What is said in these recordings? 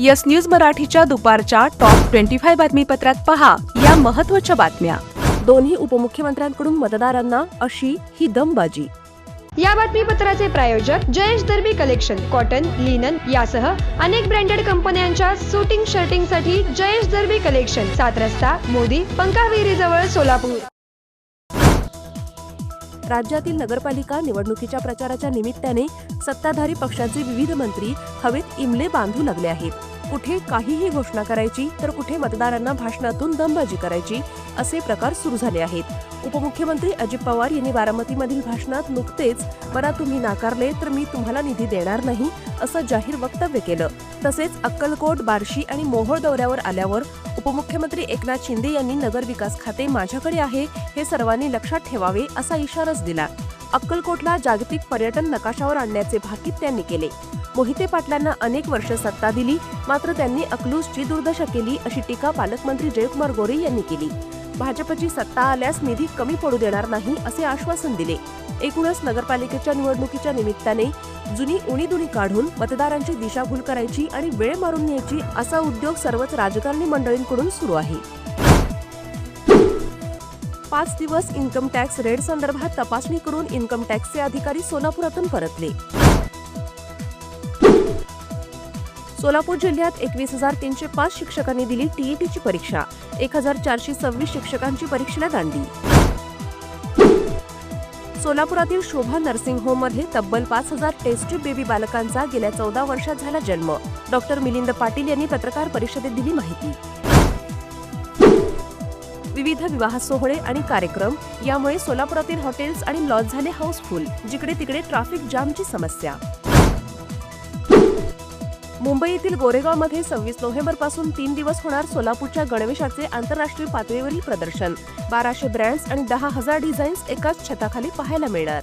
Yes news मराठीच्या दुपारच्या top twenty five बातमीपत्रात पहा या महत्त्वाच्या बातम्या. दोन्ही उपमुख्यमंत्र्यांकडून मतदारांना अशी ही दमबाजी. या बातमीपत्राचे प्रायोजक Jayesh Darbi collection cotton linen यासह अनेक ब्रँडेड कंपन्यांच्या सुटिंग शर्टिंगसाठी जयेश दर्बी कलेक्शन सात रस्ता मोदी पंकाविहिरी जवळ सोलापूर. राज्यातील नगरपालिका निवडणुकीच्या प्रचाराच्या निमित्ताने सत्ताधारी पक्षाचे विविध मंत्री हवेत इमले बांधू लागले आहेत. कुठे काहीही घोषणा करायची तर कुठे मतदारांना भाषणातून दमबाजी करायची असे प्रकार सुरू झाले आहेत. उपमुख्यमंत्री अजित पवार यांनी बारामतीमधील भाषणात नुकतेच मला तुम्ही नाकारले तर मी तुम्हाला निधी देणार नाही असं जाहीर वक्तव्य केलं. तसेच अक्कलकोट बार्शी आणि मोहोळ दौऱ्यावर आल्यावर उपमुख्यमंत्री एकनाथ शिंदे यांनी नगर विकास खाते माझ्याकडे आहे हे सर्वांनी लक्षात ठेवावे असा इशाराच दिला. अक्कलकोटला जागतिक पर्यटन नकाशावर आणण्याचे भाकीत त्यांनी केले. मोहिते पाटलांना अनेक वर्ष सत्ता दिली मात्र त्यांनी अकलूजची दुर्दशा केली अशी टीका पालकमंत्री जयकुमार गोरे यांनी केली. भाजपची सत्ता आल्यास निधी कमी पडू देणार नाही असे आश्वासन दिले. एकूणच नगरपालिकेच्या निवडणुकीच्या निमित्ताने जुनी उणीदुणी काढून मतदारांची दिशाभूल करायची आणि वेळ मारून न्यायची असा उद्योग सर्वच राजकारणी मंडळींकडून सुरू आहे. पाच दिवस इन्कम टॅक्स रेड संदर्भात तपासणी करून इन्कम टॅक्सचे अधिकारी सोलापुरातून परतले. सोलापूर जिल्ह्यात एकवीस हजार तीनशे पाच शिक्षकांनी दिली टीईटीची परीक्षा. एक हजार चारशे सव्वीस शिक्षकांची परीक्षेला दांडी. सोलापुरातील शोभा नर्सिंग होममध्ये तब्बल पाच हजार टेस्टी बेबी बालकांचा गेल्या चौदा वर्षात झाला जन्म. डॉक्टर मिलिंद पाटील यांनी पत्रकार परिषदेत दिली माहिती. विविध विवाह सोहळे आणि कार्यक्रम यामुळे सोलापुरातील हॉटेल्स आणि लॉज झाले हाऊसफुल जिकडे तिकडे ट्रॅफिक जामची समस्या. मुंबईतील गोरेगावमध्ये सव्वीस नोव्हेंबरपासून तीन दिवस होणार सोलापूरच्या गणवेशाचे आंतरराष्ट्रीय पातळीवरील प्रदर्शन. बाराशे ब्रँड्स आणि दहा हजार डिझाईन्स एकाच छताखाली पाहायला मिळणार.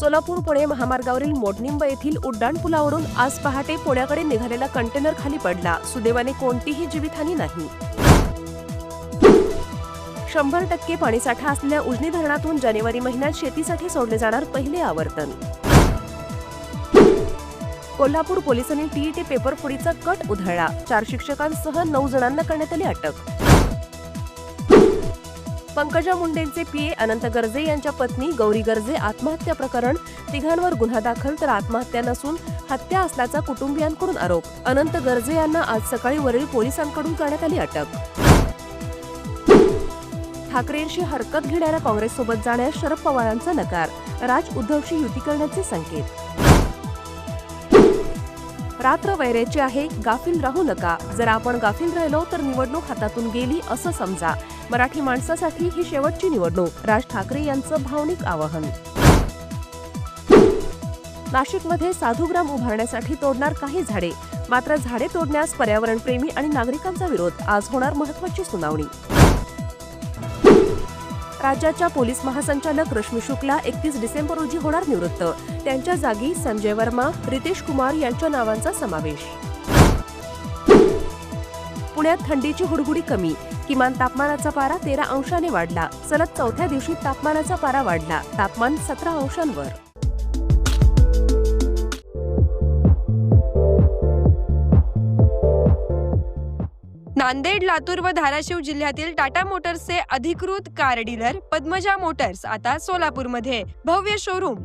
सोलापूर पुणे महामार्गावरील मोडनिंब येथील उड्डाणपुलावरून आज पहाटे पुण्याकडे निघालेला कंटेनर खाली पडला. सुदैवाने कोणतीही जीवितहानी नाही. शंभर टक्के पाणीसाठा असलेल्या उजनी धरणातून जानेवारी महिन्यात शेतीसाठी सोडले जाणार पहिले आवर्तन. कोल्हापूर पोलिसांनी टीईटी पेपर फुडीचा कट उधळला. चार शिक्षकांसह नऊ जणांना करण्यात आली अटक. पंकजा मुंडेंचे पीए अनंत गर्जे यांच्या पत्नी गौरी गर्जे आत्महत्या प्रकरण तिघांवर गुन्हा दाखल तर आत्महत्या नसून हत्या असल्याचा कुटुंबियांकडून आरोप. अनंत गर्जे यांना आज सकाळी वरळी पोलिसांकडून करण्यात आली अटक. ठाकरेंशी हरकत घेणाऱ्या काँग्रेससोबत जाण्यास शरद पवारांचा नकार. राज उद्धवशी युती करण्याचे संकेत. रात्र वैराची आहे गाफील राहू नका. जर आपण गाफील राहिलो तर निवडणूक हातातून गेली असं समजा. मराठी माणसासाठी ही शेवटची निवडणूक राज ठाकरे यांचं भावनिक आवाहन. नाशिकमध्ये साधूग्राम उभारण्यासाठी तोडणार काही झाडे मात्र झाडे तोडण्यास पर्यावरणप्रेमी आणि नागरिकांचा विरोध आज होणार महत्वाची सुनावणी. राज्याच्या पोलीस महासंचालक रश्मी शुक्ला एकतीस डिसेंबर रोजी होणार निवृत्त. त्यांच्या जागी संजय वर्मा रितेश कुमार यांच्या नावांचा समावेश. पुण्यात थंडीची हुडहुडी कमी किमान तापमानाचा पारा तेरा अंशाने वाढला. सलग चौथ्या दिवशी तापमानाचा पारा वाढला. तापमान सतरा अंशांवर. नांदेड लातूर व धाराशिव जिल्ह्यातील टाटा मोटर्सचे अधिकृत कार डीलर पद्मजा मोटर्स आता सोलापूरमध्ये. भव्य शोरूम.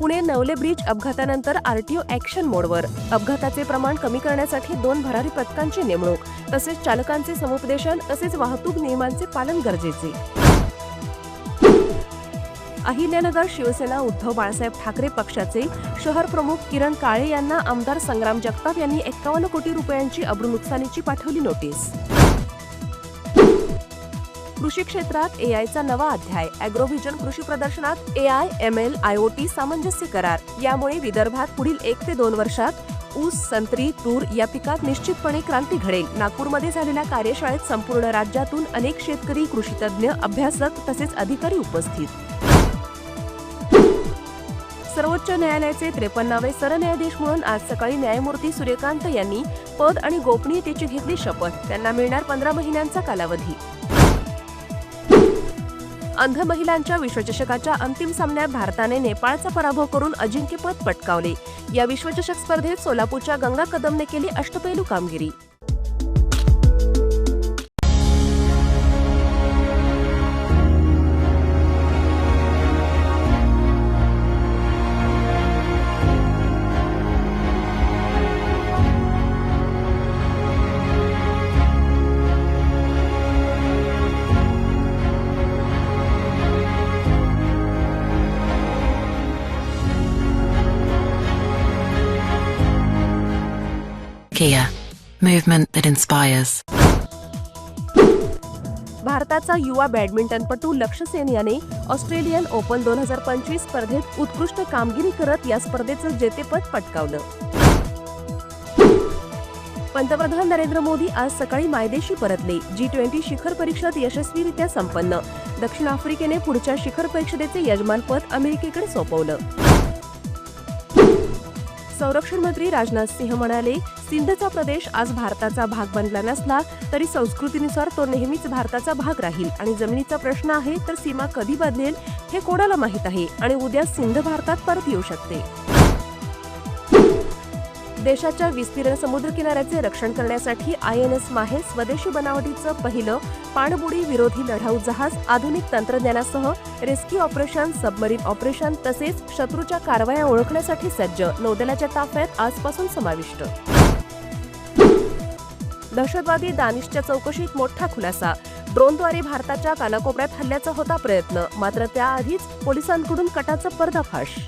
पुणे नवले ब्रिज अपघातानंतर आरटीओ ऍक्शन मोडवर. अपघाताचे प्रमाण कमी करण्यासाठी दोन भरारी पथकांची नेमणूक तसेच चालकांचे समुपदेशन तसेच वाहतूक नियमांचे पालन गरजेचे. अहिल्यानगर शिवसेना उद्धव बाळासाहेब ठाकरे पक्षाचे शहर प्रमुख किरण काळे यांना आमदार संग्राम जगताप यांनी एक्कावन्न कोटी रुपयांची अब्रू नुकसानीची पाठवली नोटीस. कृषी क्षेत्रात एआयचा नवा अध्याय अॅग्रोव्हिजन कृषी प्रदर्शनात एआय एम एल आयओटी सामंजस्य करार. यामुळे विदर्भात पुढील एक ते दोन वर्षात ऊस संत्री तूर या पिकात निश्चितपणे क्रांती घडेल. नागपूरमध्ये झालेल्या कार्यशाळेत संपूर्ण राज्यातून अनेक शेतकरी कृषीतज्ञ अभ्यासक तसेच अधिकारी उपस्थित. सर्वोच्च न्यायालयाचे त्रेपन्नावे सरन्यायाधीश म्हणून आज सकाळी न्यायमूर्ती सूर्यकांत यांनी पद आणि गोपनीयतेची घेतली शपथ. त्यांना मिळणार पंधरा महिन्यांचा कालावधी. अंध महिलांच्या विश्वचषकाच्या अंतिम सामन्यात भारताने नेपाळचा पराभव करून अजिंक्यपद पटकावले. या विश्वचषक स्पर्धेत सोलापूरच्या गंगा कदमने केली अष्टपैलू कामगिरी. Kia, movement that inspires. भारताचा युवा बॅडमिंटनपटू लक्ष सेन याने ऑस्ट्रेलियन ओपन दोन हजार पंचवीस स्पर्धेत उत्कृष्ट कामगिरी करत या स्पर्धेचं जेतेपद पटकावलं. पंतप्रधान नरेंद्र मोदी आज सकाळी मायदेशी परतले. जी ट्वेंटी शिखर परिषद यशस्वीरित्या संपन्न. दक्षिण आफ्रिकेने पुढच्या शिखर परिषदेचे यजमानपद अमेरिकेकडे सोपवलं. संरक्षण मंत्री राजनाथ सिंह म्हणाले सिंधचा प्रदेश आज भारताचा भाग बनला नसला तरी संस्कृतीनुसार तो नेहमीच भारताचा भाग राहील. आणि जमिनीचा प्रश्न आहे तर सीमा कधी बदलेल हे कोणाला माहीत आहे? आणि उद्या सिंध भारतात परत येऊ शकते. देशाच्या विस्तीर्ण समुद्रकिनाऱ्याचे रक्षण करण्यासाठी आय एन एस माहे स्वदेशी बनावटीचं पहिलं पाणबुडी विरोधी लढाऊ जहाज आधुनिक तंत्रज्ञानासह रेस्क्यू ऑपरेशन सबमरीन ऑपरेशन तसेच शत्रूच्या कारवाया ओळखण्यासाठी सज्ज. नौदलाच्या ताफ्यात आजपासून समाविष्ट. दहशतवादी दानिशच्या चौकशीत मोठा खुलासा. ड्रोनद्वारे भारताच्या कानाकोपऱ्यात हल्ल्याचा होता प्रयत्न. मात्र त्याआधीच पोलिसांकडून कटाचा पर्दाफाश.